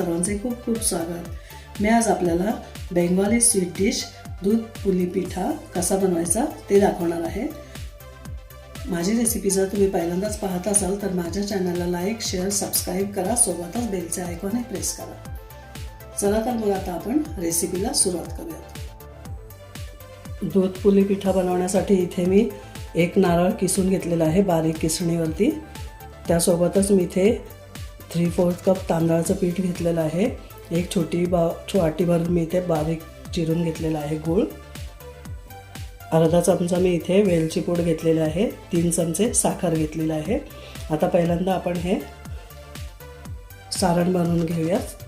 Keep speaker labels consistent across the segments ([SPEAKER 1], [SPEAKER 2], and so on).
[SPEAKER 1] सर्वांचे खूप खूप स्वागत. मी आज आपल्याला बेंगॉली स्वीट डिश दूध पुली पिठा कसा बनवायचा ते दाखवणार आहे. माझी रेसिपी जर तुम्ही पहिल्यांदाच पाहत असाल तर माझ्या चॅनलला लाईक शेअर सबस्क्राईब करा. सोबतच बेलचे आयकॉनही प्रेस करा. चला तर मग आता आपण रेसिपीला सुरुवात करूयात. दूध पुली पिठा बनवण्यासाठी इथे मी एक नारळ किसून घेतलेला आहे बारीक किसणीवरती. त्यासोबतच मी इथे थ्री फोर्थ कप तांदळाचं पीठ घेतलेलं आहे. एक छोटी बा वाटीभर मी इथे बारीक चिरून घेतलेला आहे गूळ. अर्धा चमचा मी इथे वेलची पूड घेतलेली आहे. तीन चमचे साखर घेतलेलं आहे. आता पहिल्यांदा आपण हे सारण बनवून घेऊयात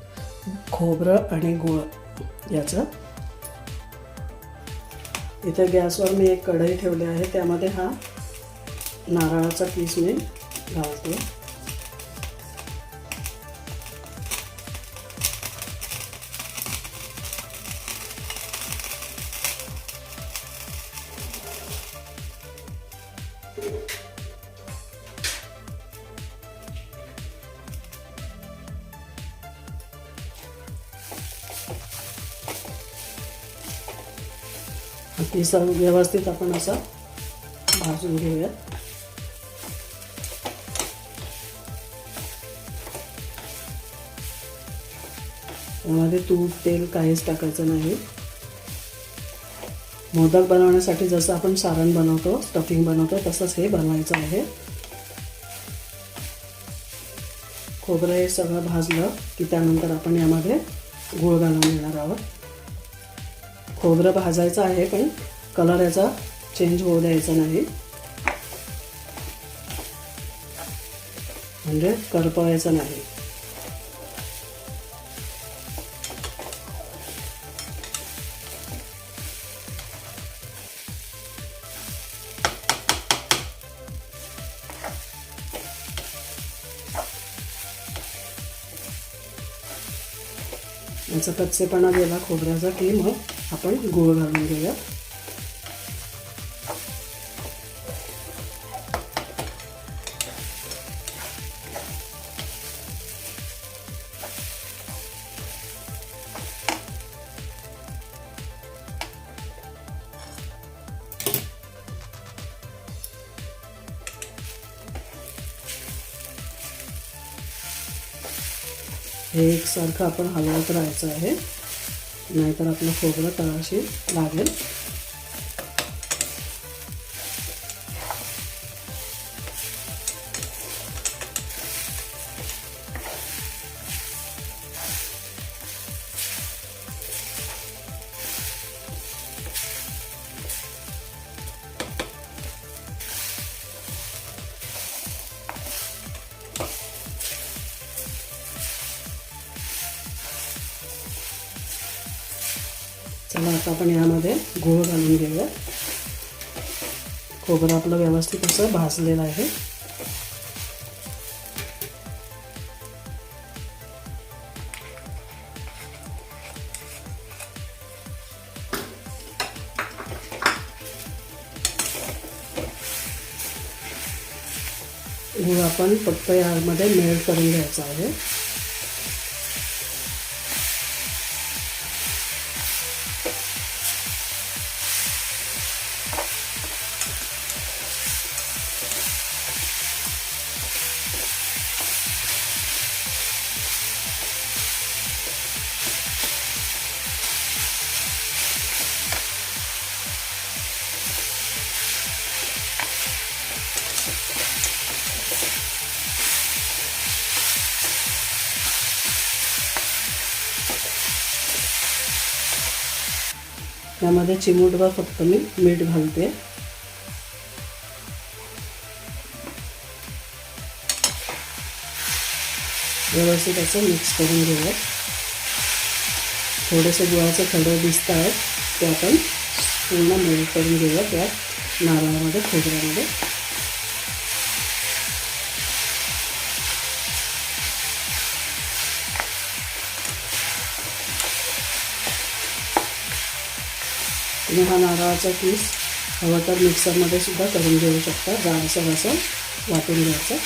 [SPEAKER 1] खोबरं आणि गूळ याचं. इथे गॅसवर मी एक कढई ठेवली आहे. त्यामध्ये हा नारळाचा पीस मी घालते. हे सर्व व्यवस्थित आपण असं भाजून घेऊया त्यामध्ये तूप तेल काहीच टाकायचं नाही. मोदक बनवण्यासाठी जसं आपण सारण बनवतो स्टफिंग बनवतो तसंच हे बनवायचं आहे. खोबरं हे सगळं भाजलं की त्यानंतर आपण यामध्ये गूळ घालून घेणार आहोत. खोबरं भाजायचं आहे पण कलर याचा चेंज होऊ द्यायचा नाही. म्हणजे करपवायचं नाही. याचा कच्चेपणा गेला खोबऱ्याचा की मग आपण गूळ घालून घेऊया. हे एकसारखं आपण हलवत राहायचं आहे. नाहीतर आपलं खोबरं तळाशी लागेल. चला आता आपण यामध्ये गूळ घालून घेऊया. खोबरं आपलं व्यवस्थित असं भाजलेलं आहे. गूळ आपण फक्त यामध्ये मेल्ट करून घ्यायचा आहे. त्यामध्ये चिमूटभर फक्त मी, मीठ घालते. व्यवस्थित असं मिक्स करून घेऊया थोडेसे गुळाचे खडे दिसत आहेत ते आपण पूर्ण मेल्ट करून घेऊया त्यात नारळामध्ये, खोबऱ्यामध्ये. आणि हा नारळाचा पीस हवं तर मिक्सरमध्ये सुद्धा करून घेऊ शकता. जाडसर असं वाटून घ्यायचं.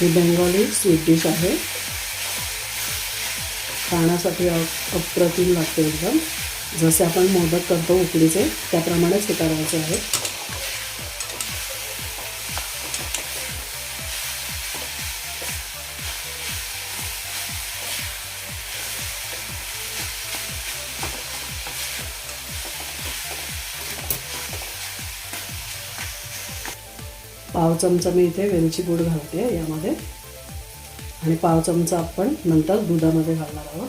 [SPEAKER 1] ही बेंगॉली स्वीट डिश आहे. खाण्यासाठी अप अप्रतिम लागते एकदम. जसे आपण मोदक करतो उकडीचे त्याप्रमाणेच हे करायचे आहे. चमचा मी इथे वेलची पूड घालते यामध्ये. आणि पाव चमचा आपण नंतर दुधामध्ये घालणार आहोत.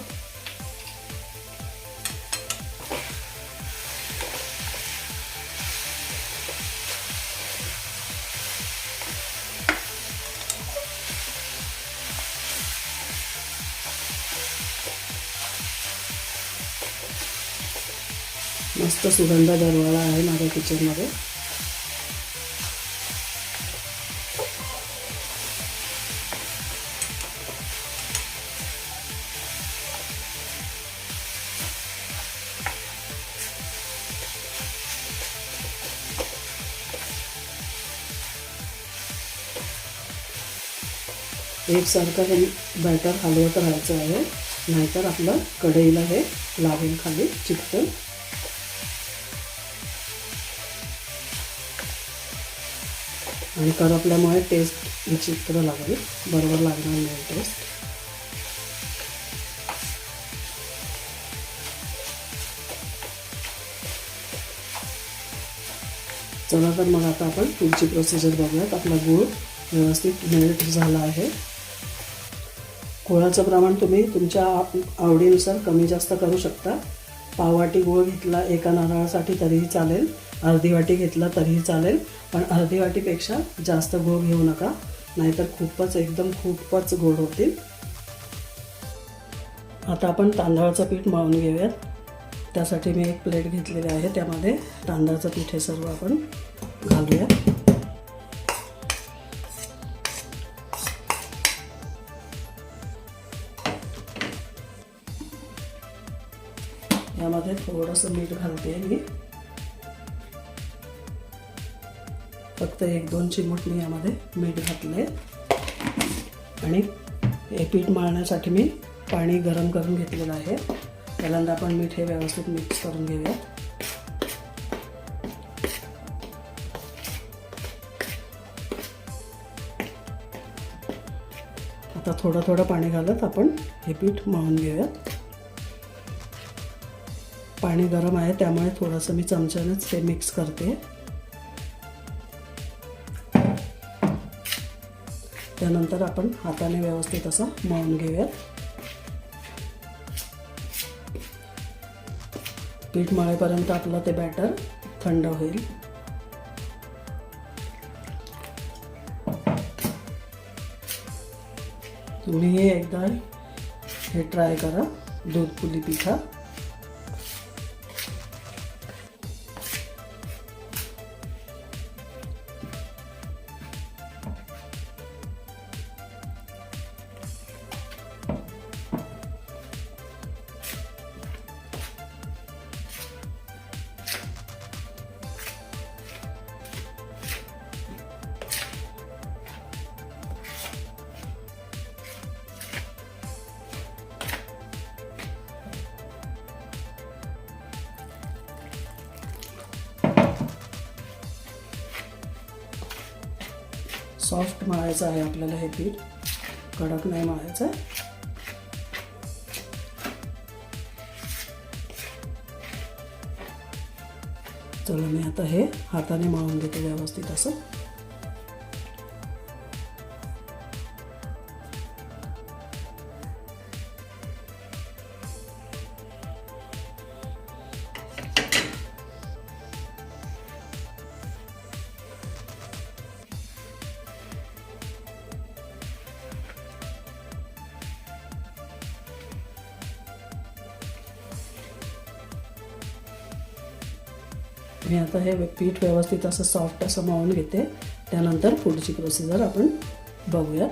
[SPEAKER 1] मस्त सुगंध दरवाळा आहे माझ्या किचनमध्ये एकसारखं हे बॅटर हलवत राहायचं आहे. नाहीतर आपलं कढईला हे लागेल खाली चिकटून. आणि करपल्यामुळे टेस्ट विचित्र लागेल. बरोबर लागणार नाही टेस्ट चला तर मग आता आपण पुढची प्रोसिजर बघूयात. आपला गूळ व्यवस्थित मेल्ट झाला आहे. गुळाचं प्रमाण तुम्ही तुमच्या आवडीनुसार कमी जास्त करू शकता. पाववाटी गुळ घेतला एका नारळासाठी तरीही चालेल. अर्धी वाटी घेतला तरीही चालेल. पण अर्धी वाटीपेक्षा जास्त गुळ घेऊ नका. नाहीतर खूपच एकदम खूपच गोड होतील. आता आपण तांदळाचं पीठ मळून घेऊयात. त्यासाठी मी एक प्लेट घेतलेली आहे. त्यामध्ये तांदळाचं पीठ हे सर्व आपण घालूया यामध्ये थोडंसं मीठ घालते मी. फक्त एक दोन चिमूट मी यामध्ये मीठ घातले आणि हे पीठ मळण्यासाठी मी पाणी गरम करून घेतलेलं आहे. पहिल्यांदा आपण मीठ हे व्यवस्थित मिक्स करून घेऊया आता थोडं थोडं पाणी घालत आपण हे पीठ मळून घेऊयात. पाणी गरम आहे त्यामुळे थोडंसं मी चमच्यानंच ते मिक्स करते. त्यानंतर आपण हाताने व्यवस्थित असं मळून घेऊयात. पीठ मळेपर्यंत आपलं ते बॅटर थंड होईल. तुम्ही एकदा हे ट्राय करा दूध पुली पिठा. सॉफ्ट मळायचं आहे आपल्याला हे पीठ. कडक नाही मळायचं. चला मी आता हे हाताने मळून घेते व्यवस्थित असं. मी आता हे पीठ व्यवस्थित असं सॉफ्ट असं मळून घेते. त्यानंतर पुढची प्रोसिजर आपण बघूयात.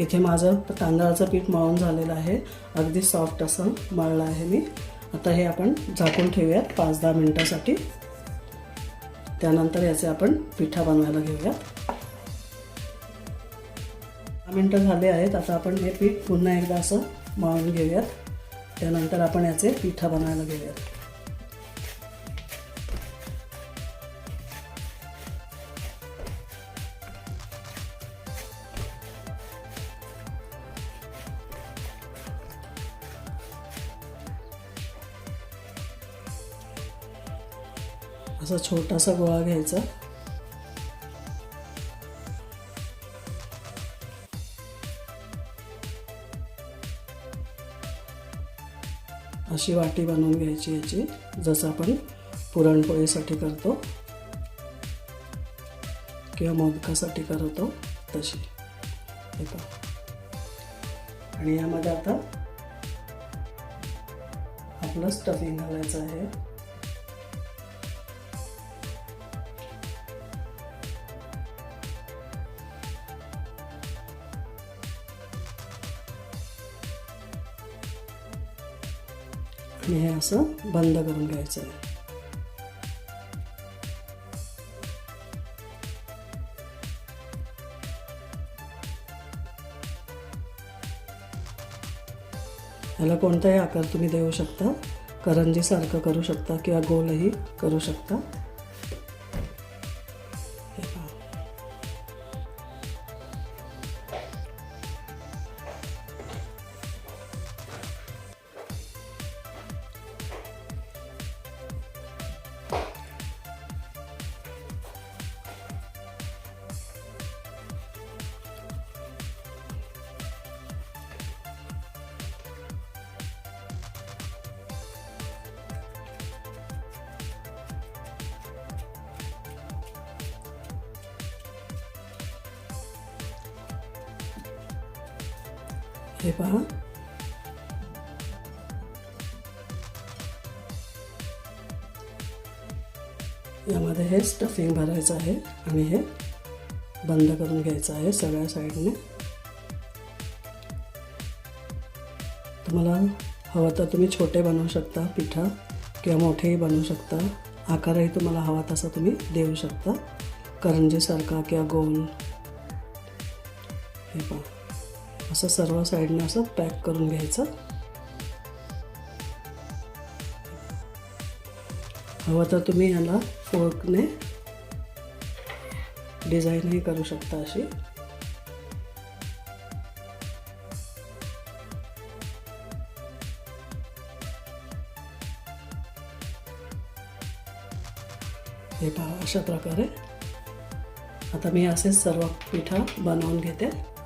[SPEAKER 1] इथे माझं तांदळाचं पीठ मळून झालेलं आहे. अगदी सॉफ्ट असं मळलं आहे मी. आता हे आपण झाकून ठेवूयात पाच दहा मिनटासाठी. त्यानंतर याचे आपण पिठा बनवायला घेऊयात. दहा मिनटं झाले आहेत. आता आपण हे पीठ पुन्हा एकदा असं मळून घेऊयात. त्यानंतर आपण याचे पिठा बनवायला घेऊयात. असा छोटासा गोळा घ्यायचा. अशी वाटी बनवून घ्यायची याची जसं आपण पुरणपोळीसाठी करतो किंवा मोदकासाठी करतो तशी. आणि यामध्ये आता आपलं स्टफिंग घालायचं आहे. आणि हे असं बंद करून घ्यायचं. आहे याला कोणताही आकार तुम्ही देऊ शकता. करंजीसारखं करू शकता किंवा गोलही करू शकता. हे पहा यामध्ये हे स्टफिंग भरायचं आहे आणि हे बंद करून घ्यायचं आहे सगळ्या साईडने तुम्हाला हवं तर तुम्ही छोटे बनवू शकता पिठा. किंवा मोठेही बनवू शकता. आकारही तुम्हाला हवा तसा तुम्ही देऊ शकता. करंजीसारखा किंवा गोल. हे पहा. असं सर्व साईडने असं पॅक करून घ्यायचं. हवं तर तुम्ही याला फोर्कने डिझाईनही करू शकता अशी. हे पहा अशा प्रकारे. आता मी असेच सर्व पिठा बनवून घेते.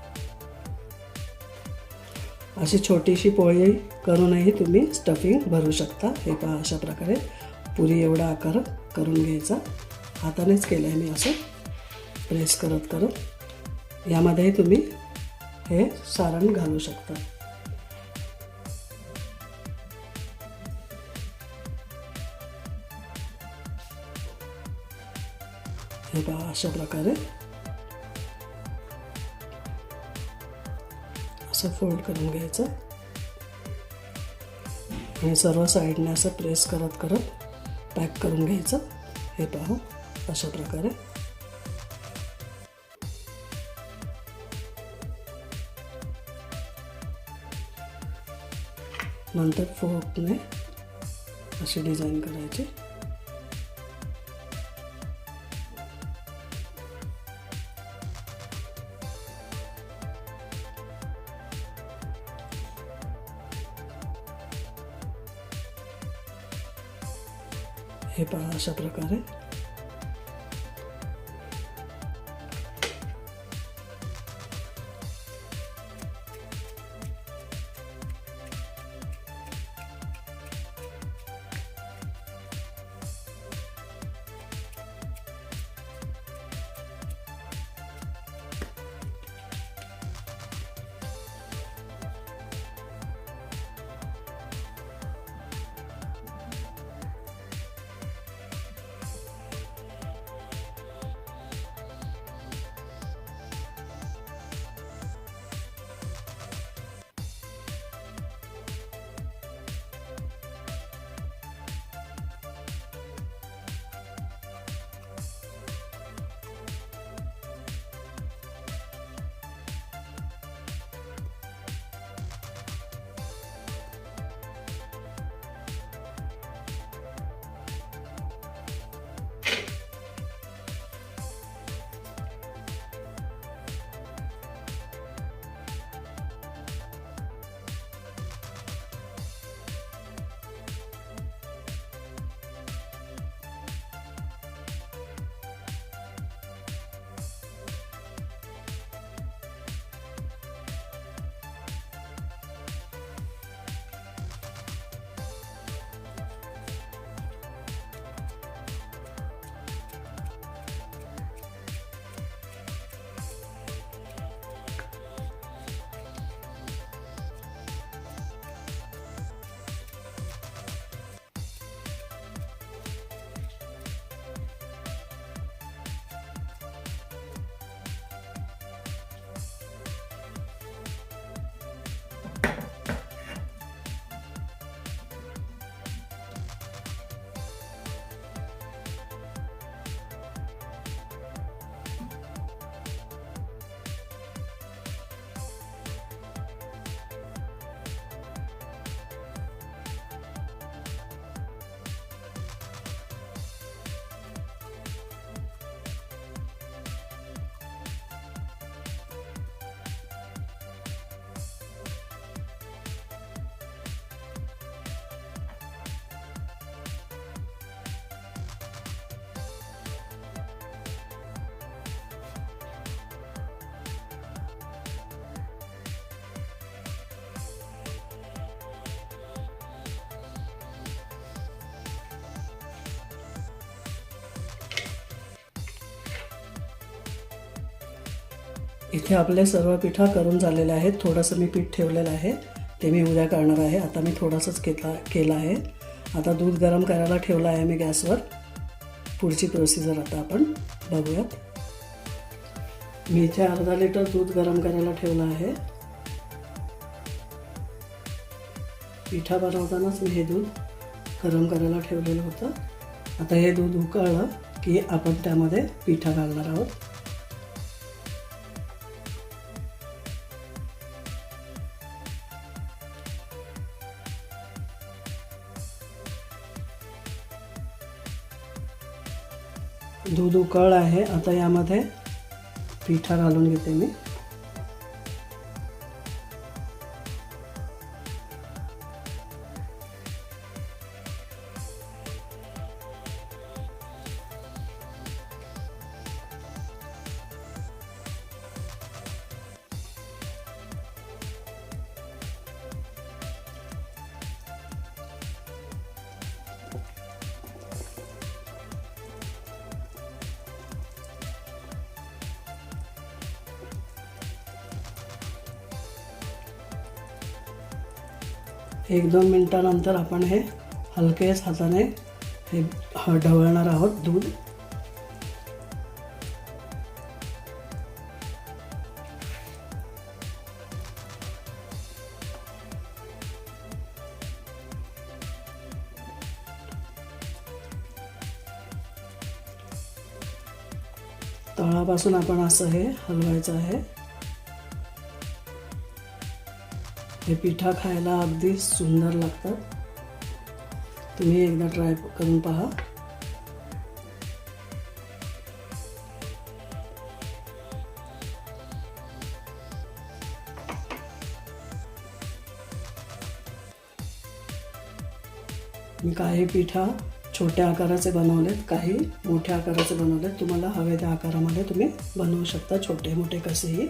[SPEAKER 1] अशी छोटीशी पोळी करूनही तुम्ही स्टफिंग भरू शकता. हे पहा अशा प्रकारे पुरी एवढा आकार करून घ्यायचा. हातानेच केलं आहे मी असं. प्रेस करत करत. यामध्येही तुम्ही हे सारण घालू शकता. हे पहा अशा प्रकारे असं फोल्ड करून घ्यायचं. आणि सर्व साईडने असं प्रेस करत करत पॅक करून घ्यायचं. हे पाहू अशा प्रकारे. नंतर फोकने अशी डिझाईन करायची. अशा प्रकारे. इथे आपले सर्व पिठा करून झालेले आहेत. थोडंसं मी पीठ ठेवलेलं आहे. ते मी उद्या करणार आहे. आता मी थोडंसंच केला केलं आहे. आता दूध गरम करायला ठेवलं आहे मी गॅसवर. पुढची प्रोसिजर आता आपण बघूयात. मी इथे अर्धा लिटर दूध गरम करायला ठेवलं आहे. पिठा बनवतानाच मी हे दूध गरम करायला ठेवलेलं होतं. आता हे दूध उकळलं की आपण त्यामध्ये पिठा घालणार आहोत. दूध उकळलं आहे. आता यामध्ये पिठा घालून घेते मी. एक दोन मिनटानंतर आपण हे हलकेच हाताने हे ढवळणार आहोत दूध. तळापासून आपण असं हे हलवायचं आहे. हे पिठा खायला अगदी सुंदर लागतात. तुम्ही एकदा ट्राय करून पहा. मी काही पिठा छोट्या आकाराचे बनवलेत, काही मोठ्या आकाराचे बनवलेत. तुम्हाला हवे त्या आकारामध्ये तुम्ही बनवू शकता, छोटे मोठे कसेही.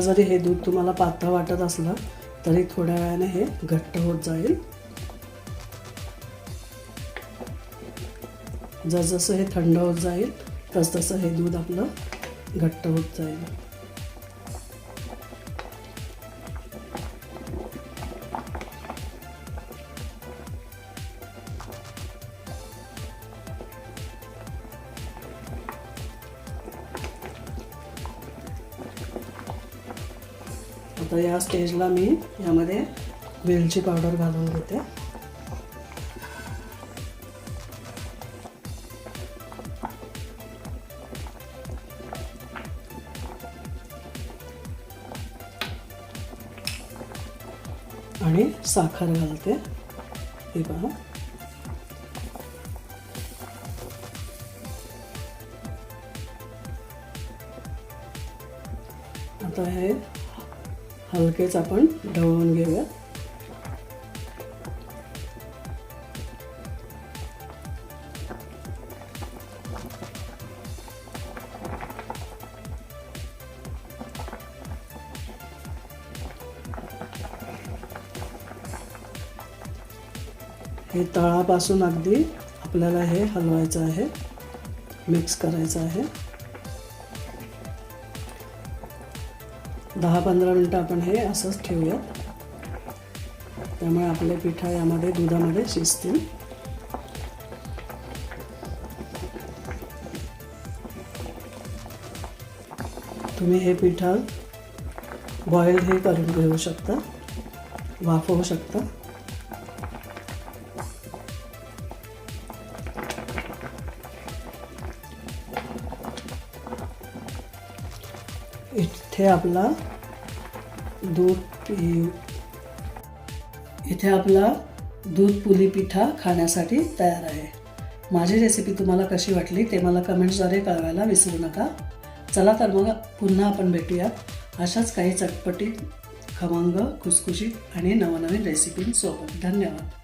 [SPEAKER 1] आता जरी हे दूध तुम्हाला पातळ वाटत असलं तरी थोड्या वेळाने हे घट्ट होत जाईल. जसजसं हे थंड होत जाईल तसतसं हे दूध आपलं घट्ट होत जाईल. आता या स्टेजला मी यामध्ये वेलची पावडर घालून घेते. आणि साखर घालते. हे पहा. आता हे हलकेच आपण ढवळून घेऊया. हे तळापासून अगदी आपल्याला हे हलवायचं आहे. मिक्स करायचं आहे. दहा पंधरा मिनटं आपण हे असंच ठेवूयात. त्यामुळे आपले पिठा यामध्ये दुधामध्ये शिजतील. तुम्ही हे पिठा बॉईल हे करून घेऊ शकता. वाफवू शकता. इथे आपला दूध इथे आपला दूध पुली पिठा खाण्यासाठी तयार आहे. माझी रेसिपी तुम्हाला कशी वाटली ते मला कमेंट्सद्वारे कळवायला विसरू नका. चला तर मग पुन्हा आपण भेटूया. अशाच काही चटपटीत खमंग खुसखुशीत आणि नवनवीन रेसिपींसोबत धन्यवाद.